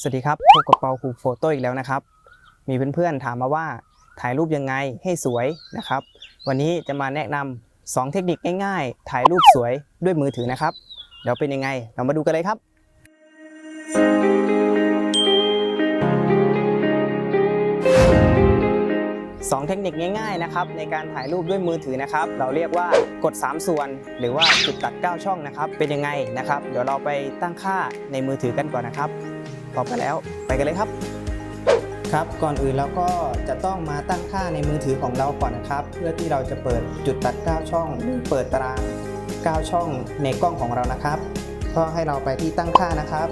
สวัสดีครับพบกับเปาคูโฟโต้อีกแล้วนะครับ มีเพื่อนๆถามมาว่าถ่ายรูปยังไงให้สวยนะครับ วันนี้จะมาแนะนำสองเทคนิคง่ายๆ ถ่ายรูปสวยด้วยมือถือนะครับ เดี๋ยวเป็นยังไง เรามาดูกันเลยครับสองเทคนิคง่ายๆนะครับในการถ่ายรูปด้วยมือถือนะครับ เราเรียกว่ากด 3 ส่วน หรือว่าจุดตัด 9 ช่องนะครับ เป็นยังไงนะครับ เดี๋ยวเราไปตั้งค่าในมือถือกันก่อนนะครับ พร้อมกันแล้ว ไปกันเลยครับ ครับก่อนอื่นเราก็จะต้องมาตั้งค่าในมือถือของเราก่อนนะครับ เพื่อที่เราจะเปิดจุดตัด 9 ช่องหรือเปิดตาราง 9 ช่องในกล้องของเรานะครับ ก็ให้เราไปที่ตั้งค่านะครับ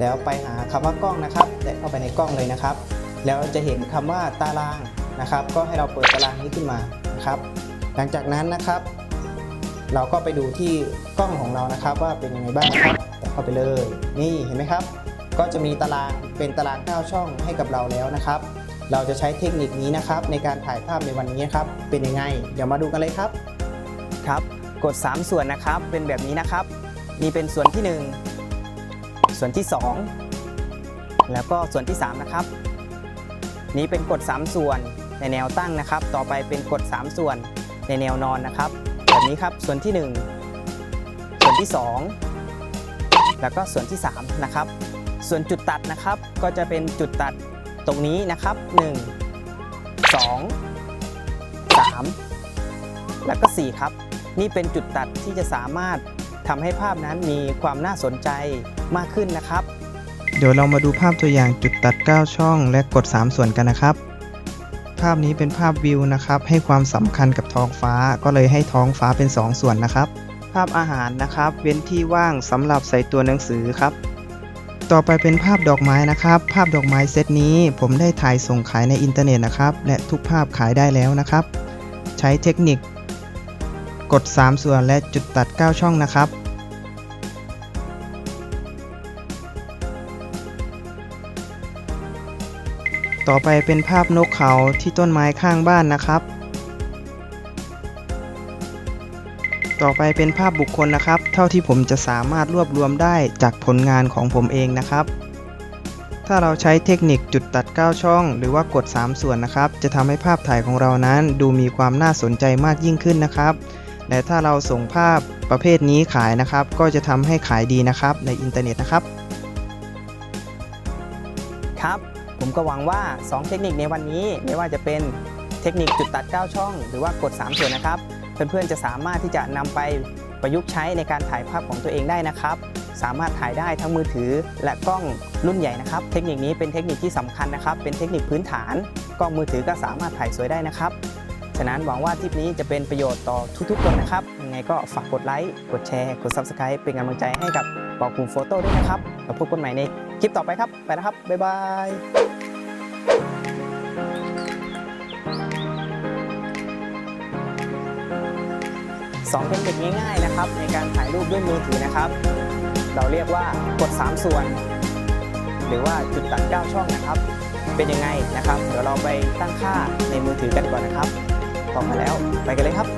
แล้วไปหาคำว่ากล้องนะครับแตะเข้าไปในกล้องเลยนะครับ แล้วจะเห็นคำว่าตารางนะครับ ก็ให้เราเปิดตารางนี้ขึ้นมานะครับ หลังจากนั้นนะครับเราก็ไปดูที่กล้องของเรานะครับว่าเป็นยังไงบ้างนะครับเข้าไปเลย นี่เห็นไหมครับ ก็จะมีตารางเป็นตาราง9ช่องให้กับเราแล้วนะครับ เราจะใช้เทคนิคนี้นะครับ ในการถ่ายภาพในวันนี้ครับ เป็นยังไง เดี๋ยวมาดูกันเลยครับ ครับ กด 3 ส่วนนะครับ เป็นแบบนี้นะครับ นี่เป็นส่วนที่ 1 ส่วนที่ 2 แล้วก็ส่วนที่ 3 นะครับ นี้เป็นกด 3 ส่วนในแนวตั้งนะครับ ต่อไปเป็นกด 3 ส่วนในแนวนอนนะครับ แบบนี้ครับ ส่วนที่ 1 ส่วนที่ 2 แล้วก็ส่วนที่ 3 นะครับ ส่วนจุดตัดนะครับก็จะเป็นจุดตัดตรงนี้นะครับ 1 2 3 แล้วก็ 4 ครับ นี่เป็นจุดตัดที่จะสามารถทำให้ภาพนั้นมีความน่าสนใจมากขึ้นนะครับ เดี๋ยวเรามาดูภาพตัวอย่างจุดตัด 9 ช่องและกด 3 ส่วนกันนะครับ ภาพนี้เป็นภาพวิวนะครับ ให้ความสำคัญกับท้องฟ้าก็เลยให้ท้องฟ้าเป็น 2 ส่วนนะครับ ภาพอาหารนะครับ เว้นที่ว่างสำหรับใส่ตัวหนังสือครับ ต่อไปเป็นภาพดอกไม้นะครับ ภาพดอกไม้เซตนี้ ผมได้ถ่ายส่งขายในอินเทอร์เน็ตนะครับ และทุกภาพขายได้แล้วนะครับ ใช้เทคนิค กด 3 ส่วนและจุดตัด 9 ช่องนะครับ ต่อไปเป็นภาพนกเขาที่ต้นไม้ข้างบ้านนะครับ ต่อไปเป็นภาพบุคคลนะครับ เท่าที่ผมจะสามารถรวบรวมได้จากผลงานของผมเองนะครับ ถ้าเราใช้เทคนิคจุดตัด 9 ช่อง หรือว่ากด 3 ส่วนนะครับ จะทำให้ภาพถ่ายของเรานั้น ดูมีความน่าสนใจมากยิ่งขึ้นนะครับ และถ้าเราส่งภาพประเภทนี้ขายนะครับ ก็จะทำให้ขายดีนะครับในอินเทอร์เน็ตนะครับ ครับ ผมก็หวังว่า 2 เทคนิคในวันนี้ไม่ว่าจะเป็นเทคนิคจุดตัด 9 ช่อง หรือว่ากด 3 ส่วนนะครับ เพื่อนๆจะสามารถที่จะนำไปประยุกต์ใช้ในการถ่ายภาพของตัวเองได้นะครับ สามารถถ่ายได้ทั้งมือถือและกล้องรุ่นใหญ่นะครับ เทคนิคนี้เป็นเทคนิคที่สำคัญนะครับ เป็นเทคนิคพื้นฐาน กล้องมือถือก็สามารถถ่ายสวยได้นะครับ ฉะนั้นหวังว่าทริปนี้จะเป็นประโยชน์ต่อทุกๆคนนะครับ ยังไงก็ฝากกดไลค์ กดแชร์ กด Subscribe เป็นกำลังใจให้กับปอคุมโฟโต้ด้วยนะครับ แล้วพบกันใหม่ในคลิปต่อไปครับ ไปแล้วครับ บ๊ายบาย สองเทคนิคง่ายๆนะครับในการถ่ายรูปด้วยมือถือนะครับ เราเรียกว่ากด 3 ส่วน หรือว่าจุดตัด 9 ช่องนะครับ เป็นยังไงนะครับ เดี๋ยวเราไปตั้งค่าในมือถือกันก่อนนะครับพร้อมมาแล้วไปกันเลยครับ